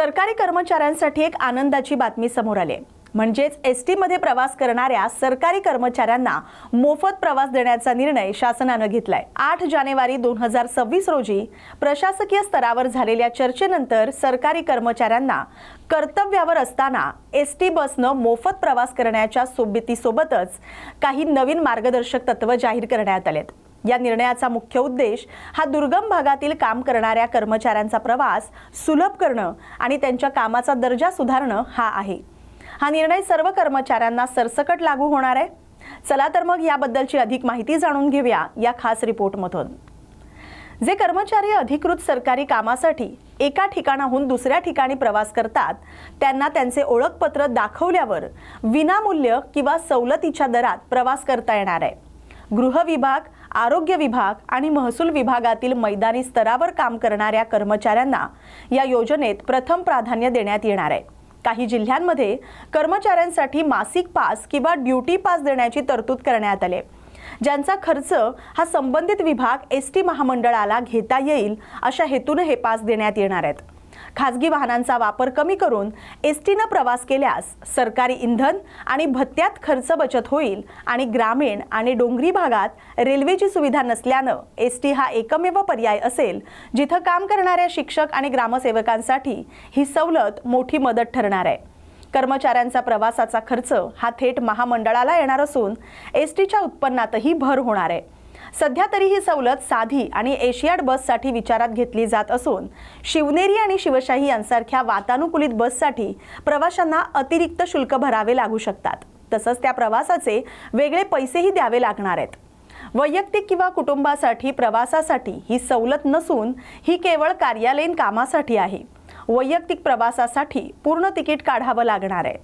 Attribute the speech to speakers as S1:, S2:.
S1: सरकारी कर्मचाऱ्यांसाठी एक आनंदाची बातमी समोर आली आहे. म्हणजेच एस टीमध्ये प्रवास करणाऱ्या सरकारी कर्मचाऱ्यांना मोफत प्रवास देण्याचा निर्णय शासनानं घेतलाय आठ जानेवारी दोन हजार सव्वीस रोजी प्रशासकीय स्तरावर झालेल्या चर्चेनंतर सरकारी कर्मचाऱ्यांना कर्तव्यावर असताना एस टी बसनं मोफत प्रवास करण्याच्या सोबतीसोबतच काही नवीन मार्गदर्शक तत्व जाहीर करण्यात आलेत या निर्णयाचा मुख्य उद्देश हा दुर्गम भागातील काम करणाऱ्या कर्मचाऱ्यांचा प्रवास सुलभ करणं आणि त्यांच्या कामाचा दर्जा सुधारणं हा आहे. हा निर्णय सर्व कर्मचाऱ्यांना सरसकट लागू होणार आहे. चला तर मग याबद्दलची अधिक माहिती जाणून घेऊया या खास रिपोर्टमधून. जे कर्मचारी अधिकृत सरकारी कामासाठी एका ठिकाणाहून दुसऱ्या ठिकाणी प्रवास करतात त्यांना त्यांचे ओळखपत्र दाखवल्यावर विनामूल्य किंवा सवलतीच्या दरात प्रवास करता येणार आहे. गृह विभाग आरोग्य विभाग आणि महसूल विभागातील मैदानी स्तरावर काम करणाऱ्या कर्मचाऱ्यांना या योजनेत प्रथम प्राधान्य देण्यात येणार आहे. काही जिल्ह्यांमध्ये कर्मचाऱ्यांसाठी मासिक पास किंवा ड्युटी पास देण्याची तरतूद करण्यात आली ज्यांचा खर्च हा संबंधित विभाग एस टी महामंडळाला घेता येईल अशा हेतून हे पास देण्यात येणार आहेत. खाजगी वाहनांचा वापर कमी करून एस टीनं प्रवास केल्यास सरकारी इंधन आणि भत्त्यात खर्च बचत होईल आणि ग्रामीण आणि डोंगरी भागात रेल्वेची सुविधा नसल्यानं एस टी हा एकमेव पर्याय असेल जिथं काम करणाऱ्या शिक्षक आणि ग्रामसेवकांसाठी ही सवलत मोठी मदत ठरणार आहे. कर्मचाऱ्यांचा प्रवासाचा खर्च हा थेट महामंडळाला येणार असून एस टीच्या उत्पन्नातही भर होणार आहे. सध्या तरी ही सवलत साधी आणि एशियाड बससाठी विचारात घेतली जात असून शिवनेरी आणि शिवशाही यांसारख्या वातानुकूलित बससाठी प्रवाशांना अतिरिक्त शुल्क भरावे लागू शकतात. तसंच त्या प्रवासाचे वेगळे पैसेही द्यावे लागणार आहेत. वैयक्तिक किंवा कुटुंबासाठी प्रवासासाठी ही सवलत नसून ही केवळ कार्यालयीन कामासाठी आहे. वैयक्तिक प्रवासासाठी पूर्ण तिकीट काढावं लागणार आहे.